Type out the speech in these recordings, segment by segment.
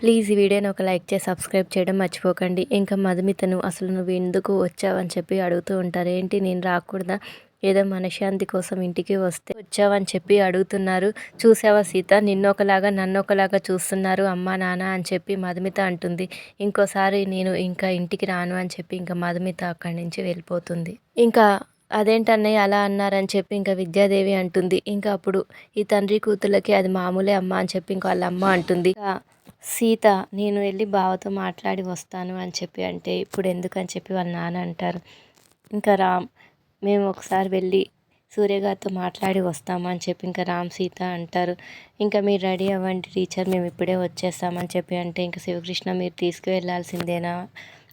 Please ఈ వీడియోని ఒక లైక్ చేసి సబ్స్క్రైబ్ చేయడం మర్చిపోకండి. ఇంకా మధుమితను అసలు నువ్వు ఎందుకు వచ్చావని చెప్పి అడుగుతూ ఉంటారు. ఏంటి? నేను రాకూడదా? ఏదో మనశ్శాంతి కోసం ఇంటికి వస్తే వచ్చావని చెప్పి అడుగుతున్నారు. చూసావా సీత? నిన్నొకలాగా నన్నొకలాగా చూస్తున్నారు అమ్మా నాన్న అని చెప్పి మధుమిత అంటుంది. ఇంకోసారి నేను ఇంకా ఇంటికి రాను అని చెప్పి ఇంకా మధుమిత అక్కడి నుంచి వెళ్ళిపోతుంది. ఇంకా అదేంటన్నయ్య అలా అన్నారని చెప్పి ఇంకా విద్యాదేవి అంటుంది. ఇంకా అప్పుడు ఈ తండ్రి కూతుర్లకి అది మామూలే అమ్మ అని చెప్పి ఇంకా వాళ్ళ అమ్మ అంటుంది. సీత నేను వెళ్ళి బావతో మాట్లాడి వస్తాను అని చెప్పి అంటే ఇప్పుడు ఎందుకని చెప్పి వాళ్ళ నాన్న అంటారు. ఇంకా రామ్ మేము ఒకసారి వెళ్ళి సూర్యగారితో మాట్లాడి వస్తాము అని చెప్పి ఇంకా రామ్ సీత అంటారు. ఇంకా మీరు రెడీ అవ్వండి టీచర్ మేము ఇప్పుడే వచ్చేస్తామని చెప్పి అంటే ఇంకా శివకృష్ణ మీరు తీసుకువెళ్ళాల్సిందేనా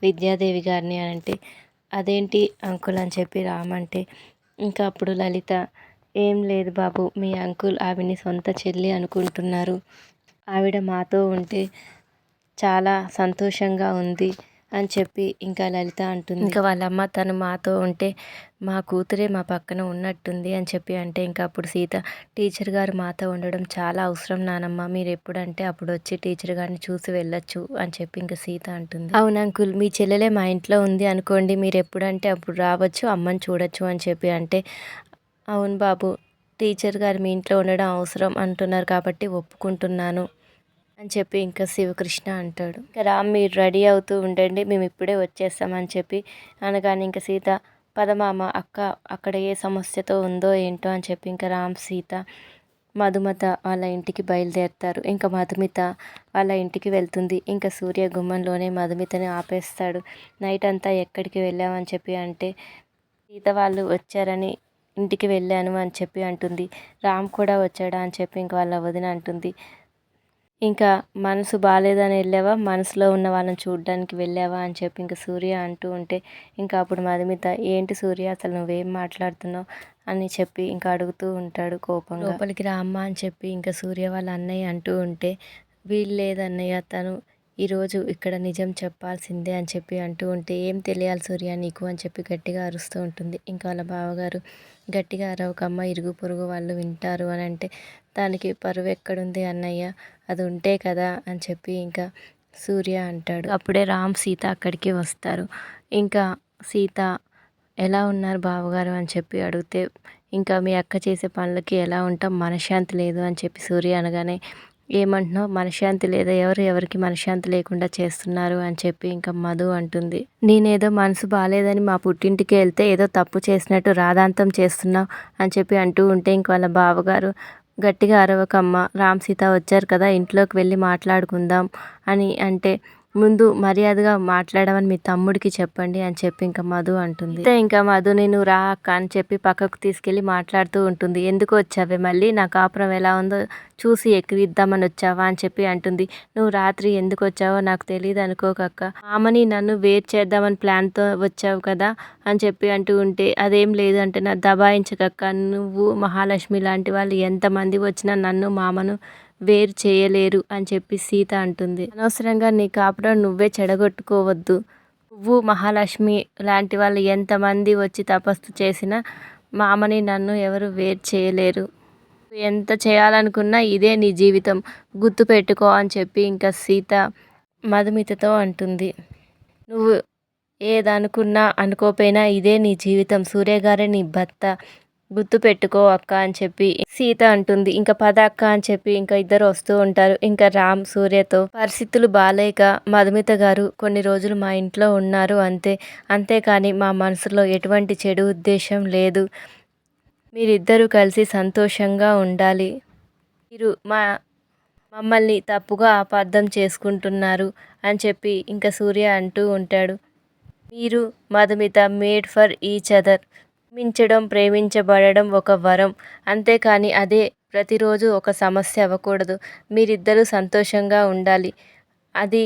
విద్యాదేవి గారిని అని అంటే అదేంటి అంకుల్ అని చెప్పి రామ్ అంటే ఇంకా అప్పుడు లలిత ఏం లేదు బాబు మీ అంకుల్ ఆవిని సొంత చెల్లి అనుకుంటున్నారు. ఆవిడ మాతో ఉంటే చాలా సంతోషంగా ఉంది అని చెప్పి ఇంకా లలిత అంటుంది. ఇంకా వాళ్ళ అమ్మ తను మాతో ఉంటే మా కూతురే మా పక్కన ఉన్నట్టుంది అని చెప్పి అంటే ఇంకా అప్పుడు సీత టీచర్ గారు మాతో ఉండడం చాలా అవసరం నానమ్మ. మీరు ఎప్పుడంటే అప్పుడు వచ్చి టీచర్ గారిని చూసి వెళ్ళొచ్చు అని చెప్పి ఇంకా సీత అంటుంది. అవును అంకుల్ మీ చెల్లెలే మా ఇంట్లో ఉంది అనుకోండి మీరు ఎప్పుడంటే అప్పుడు రావచ్చు అమ్మని చూడొచ్చు అని చెప్పి అంటే అవును బాబు టీచర్ గారు మీ ఇంట్లో ఉండడం అవసరం అంటున్నారు కాబట్టి ఒప్పుకుంటున్నాను. అని చెప్పి ఇంకా శివకృష్ణ అంటాడు. ఇంకా రామ్ మీరు రెడీ అవుతూ ఉండండి మేము ఇప్పుడే వచ్చేస్తామని చెప్పి అనగానే ఇంకా సీత పదమామ అక్క అక్కడ ఏ సమస్యతో ఉందో ఏంటో అని చెప్పి ఇంకా రామ్ సీత మధుమత వాళ్ళ ఇంటికి బయలుదేరుతారు. ఇంకా మధుమిత వాళ్ళ ఇంటికి వెళ్తుంది. ఇంకా సూర్య గుమ్మంలోనే మధుమితని ఆపేస్తాడు. నైట్ అంతా ఎక్కడికి వెళ్ళామని చెప్పి అంటే సీత వాళ్ళు వచ్చారని ఇంటికి వెళ్ళాను అని చెప్పి అంటుంది. రామ్ కూడా వచ్చాడా అని చెప్పి ఇంక వాళ్ళ వదిన అంటుంది. ఇంకా మనసు బాగాలేదని వెళ్ళావా? మనసులో ఉన్న వాళ్ళని చూడడానికి వెళ్ళావా? అని చెప్పి ఇంకా సూర్య అంటూ ఉంటే ఇంకా అప్పుడు మధుమిత ఏంటి సూర్య అసలు నువ్వేం మాట్లాడుతున్నావు? అని చెప్పి ఇంకా అడుగుతూ ఉంటాడు కోపం లోపలికి రా అమ్మ అని చెప్పి ఇంకా సూర్య వాళ్ళ అన్నయ్య అంటూ ఉంటే వీలు లేదన్నయ్య తను ఈరోజు ఇక్కడ నిజం చెప్పాల్సిందే అని చెప్పి అంటూ ఉంటే ఏం తెలియాలి సూర్య నీకు? అని చెప్పి గట్టిగా అరుస్తూ ఉంటుంది. ఇంకా వాళ్ళ బావగారు గట్టిగా అరవకమ్మ ఇరుగు పొరుగు వాళ్ళు వింటారు అని అంటే దానికి పరువు ఎక్కడుంది అన్నయ్య? అది ఉంటే కదా అని చెప్పి ఇంకా సూర్య అంటాడు. అప్పుడే రామ్ సీత అక్కడికి వస్తారు. ఇంకా సీత ఎలా ఉన్నారు బావగారు? అని చెప్పి అడిగితే ఇంకా మీ అక్క చేసే పనులకి ఎలా ఉంటాం? మనశ్శాంతి లేదు అని చెప్పి సూర్య అనగానే ఏమంటున్నావు? మనశ్శాంతి లేదా? ఎవరు ఎవరికి మనశ్శాంతి లేకుండా చేస్తున్నారు? అని చెప్పి ఇంకా మధు అంటుంది. నేనేదో మనసు బాగాలేదని మా పుట్టింటికి వెళ్తే ఏదో తప్పు చేసినట్టు రాధాంతం చేస్తున్నావు? అని చెప్పి అంటూ ఉంటే ఇంక వాళ్ళ బావగారు గట్టిగా అరవకమ్మ రామ్ సీత వచ్చారు కదా ఇంట్లోకి వెళ్ళి మాట్లాడుకుందాం అని అంటే ముందు మర్యాదగా మాట్లాడమని మీ తమ్ముడికి చెప్పండి అని చెప్పి ఇంకా మధు అంటుంది. అయితే ఇంకా మధు నేను రా అక్క అని చెప్పి పక్కకు తీసుకెళ్ళి మాట్లాడుతూ ఉంటుంది. ఎందుకు వచ్చావే మళ్ళీ? నా కాపురం ఎలా ఉందో చూసి ఎక్కిరిద్దామని వచ్చావా? అని చెప్పి అంటుంది. నువ్వు రాత్రి ఎందుకు వచ్చావో నాకు తెలియదు అనుకోకక్క ఆమెని నన్ను వేరు చేద్దామని ప్లాన్తో వచ్చావు కదా? అని చెప్పి అంటూ ఉంటే అదేం లేదు అంటే నా దబాయించకక్క. నువ్వు మహాలక్ష్మి లాంటి వాళ్ళు ఎంతమంది వచ్చినా నన్ను మామను వేరు చేయలేరు అని చెప్పి సీత అంటుంది. అనవసరంగా నీ కాపురం నువ్వే చెడగొట్టుకోవద్దు. నువ్వు మహాలక్ష్మి లాంటి వాళ్ళు ఎంతమంది వచ్చి తపస్సు చేసినా మామని నన్ను ఎవరు వేరు చేయలేరు. ఎంత చేయాలనుకున్నా ఇదే నీ జీవితం. గుర్తు పెట్టుకో అని చెప్పి ఇంకా సీత మధుమితతో అంటుంది. నువ్వు ఏదనుకున్నా అనుకోపోయినా ఇదే నీ జీవితం. సూర్యగారే నీ భర్త. గుర్తు పెట్టుకో అక్క అని చెప్పి సీత అంటుంది. ఇంకా పద అక్క అని చెప్పి ఇంకా ఇద్దరు వస్తూ ఉంటారు. ఇంకా రామ్ సూర్యతో పరిస్థితులు బాలేక మధుమిత గారు కొన్ని రోజులు మా ఇంట్లో ఉన్నారు అంతే. అంతేకాని మా మనసులో ఎటువంటి చెడు ఉద్దేశం లేదు. మీరిద్దరూ కలిసి సంతోషంగా ఉండాలి. మీరు మా మమ్మల్ని తప్పుగా అపార్థం చేసుకుంటున్నారు అని చెప్పి ఇంకా సూర్య అంటూ ఉంటాడు. మీరు Madhumitha made for each other మించడం ప్రేమించబడడం ఒక వరం. అంతేకాని అదే ప్రతిరోజు ఒక సమస్య అవ్వకూడదు. మీరిద్దరూ సంతోషంగా ఉండాలి. అది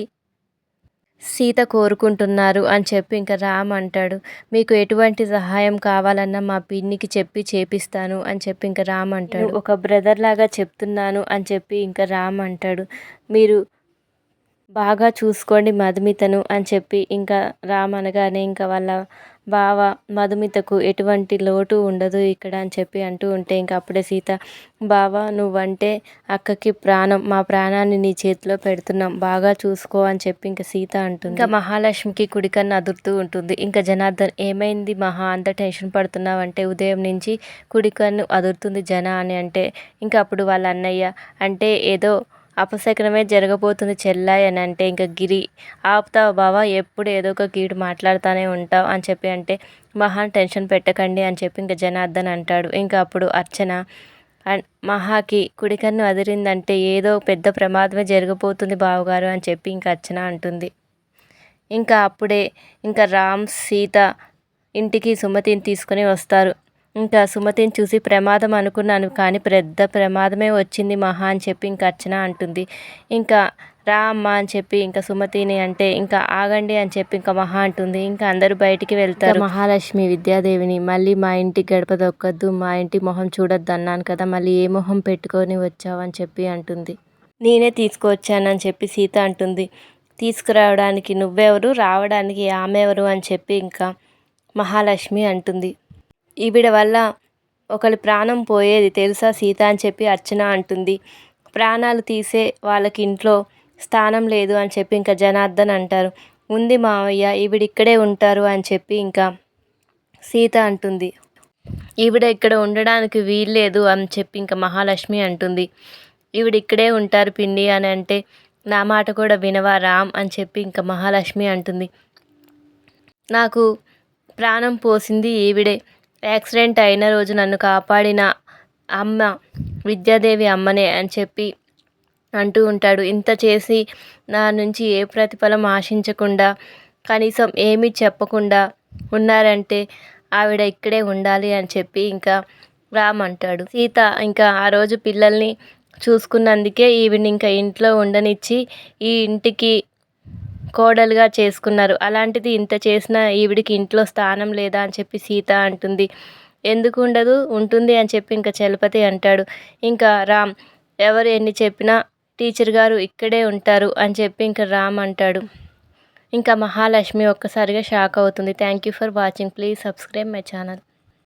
సీత కోరుకుంటున్నారు అని చెప్పి ఇంకా రామ్ అంటాడు. మీకు ఎటువంటి సహాయం కావాలన్నా మా పిన్నికి చెప్పి చేపిస్తాను అని చెప్పి ఇంకా రామ్ అంటాడు. ఒక బ్రదర్ లాగా చెప్తున్నాను అని చెప్పి ఇంకా రామ్ అంటాడు. మీరు బాగా చూసుకోండి మధుమితను అని చెప్పి ఇంకా రామ్ అనగానే ఇంకా వాళ్ళ బావ మధుమితకు ఎటువంటి లోటు ఉండదు ఇక్కడ అని చెప్పి అంటూ ఉంటే ఇంకా అప్పుడే సీత బావ నువ్వంటే అక్కకి ప్రాణం మా ప్రాణాన్ని నీ చేతిలో పెడుతున్నాం బాగా చూసుకో అని చెప్పి ఇంకా సీత అంటుంది. ఇంకా మహాలక్ష్మికి కుడికన్ను అదురుతూ ఉంటుంది. ఇంకా జనార్దన్ ఏమైంది మహా అంత టెన్షన్ పడుతున్నావు అంటే ఉదయం నుంచి కుడికన్ను అదురుతుంది జన అని అంటే ఇంకా అప్పుడు వాళ్ళ అన్నయ్య అంటే ఏదో అపశకనమే జరగబోతుంది చెల్లాయి అని అంటే ఇంకా గిరి ఆపుతావు బావా ఎప్పుడు ఏదో ఒక కీడు మాట్లాడుతూనే ఉంటావు అని చెప్పి అంటే మహాన్ టెన్షన్ పెట్టకండి అని చెప్పి ఇంకా జనార్దన్ అంటాడు. ఇంకా అప్పుడు అర్చన అండ్ మహాకి కుడికన్ను అదిరిందంటే ఏదో పెద్ద ప్రమాదమే జరగబోతుంది బావగారు అని చెప్పి ఇంకా అర్చన అంటుంది. ఇంకా అప్పుడే ఇంకా రామ్ సీత ఇంటికి సుమతిని తీసుకొని వస్తారు. ఇంకా సుమతిని చూసి ప్రమాదం అనుకున్నాను కానీ పెద్ద ప్రమాదమే వచ్చింది మహా అని చెప్పి ఇంకా అర్చన అంటుంది. ఇంకా రా అమ్మ అని చెప్పి ఇంకా సుమతిని అంటే ఇంకా ఆగండి అని చెప్పి ఇంకా మహా అంటుంది. ఇంకా అందరూ బయటికి వెళ్తారు. మహాలక్ష్మి విద్యాదేవిని మళ్ళీ మా ఇంటి గడప దొక్కద్దు మా ఇంటి మొహం చూడొద్దు అన్నాను కదా మళ్ళీ ఏ మొహం పెట్టుకొని వచ్చావు అని చెప్పి అంటుంది. నేనే తీసుకువచ్చానని చెప్పి సీత అంటుంది. తీసుకురావడానికి నువ్వెవరు? రావడానికి ఆమె ఎవరు? అని చెప్పి ఇంకా మహాలక్ష్మి అంటుంది. ఈవిడ వల్ల ఒకరి ప్రాణం పోయేది తెలుసా సీత అని చెప్పి అర్చన అంటుంది. ప్రాణాలు తీసే వాళ్ళకి ఇంట్లో స్థానం లేదు అని చెప్పి ఇంకా జనార్దన్ అంటారు. ఉంది మావయ్య ఈవిడ ఇక్కడే ఉంటారు అని చెప్పి ఇంకా సీత అంటుంది. ఈవిడ ఇక్కడ ఉండడానికి వీల్లేదు అని చెప్పి ఇంకా మహాలక్ష్మి అంటుంది. ఈవిడ ఇక్కడే ఉంటారు పిండి అని అంటే నా మాట కూడా వినవా రామ్ అని చెప్పి ఇంకా మహాలక్ష్మి అంటుంది. నాకు ప్రాణం పోసింది ఈవిడే. యాక్సిడెంట్ అయిన రోజు నన్ను కాపాడిన అమ్మ విద్యాదేవి అమ్మనే అని చెప్పి అంటూ ఉంటాడు. ఇంత చేసి నా నుంచి ఏ ప్రతిఫలం ఆశించకుండా కనీసం ఏమీ చెప్పకుండా ఉన్నారంటే ఆవిడ ఇక్కడే ఉండాలి అని చెప్పి ఇంకా రామ్ అంటాడు. సీత ఇంకా ఆ రోజు పిల్లల్ని చూసుకున్నందుకే ఈవిడ ఇంకా ఇంట్లో ఉండనిచ్చి ఈ ఇంటికి కోడలుగా చేసుకున్నారు. అలాంటిది ఇంత చేసిన ఈవిడికి ఇంట్లో స్థానం లేదా అని చెప్పి సీత అంటుంది. ఎందుకు ఉండదు? ఉంటుంది అని చెప్పి ఇంకా చలపతి అంటాడు. ఇంకా రామ్ ఎవరు ఎన్ని చెప్పినా టీచర్ గారు ఇక్కడే ఉంటారు అని చెప్పి ఇంకా రామ్ అంటాడు. ఇంకా మహాలక్ష్మి ఒక్కసారిగా షాక్ అవుతుంది. Thank you for watching. Please subscribe my channel.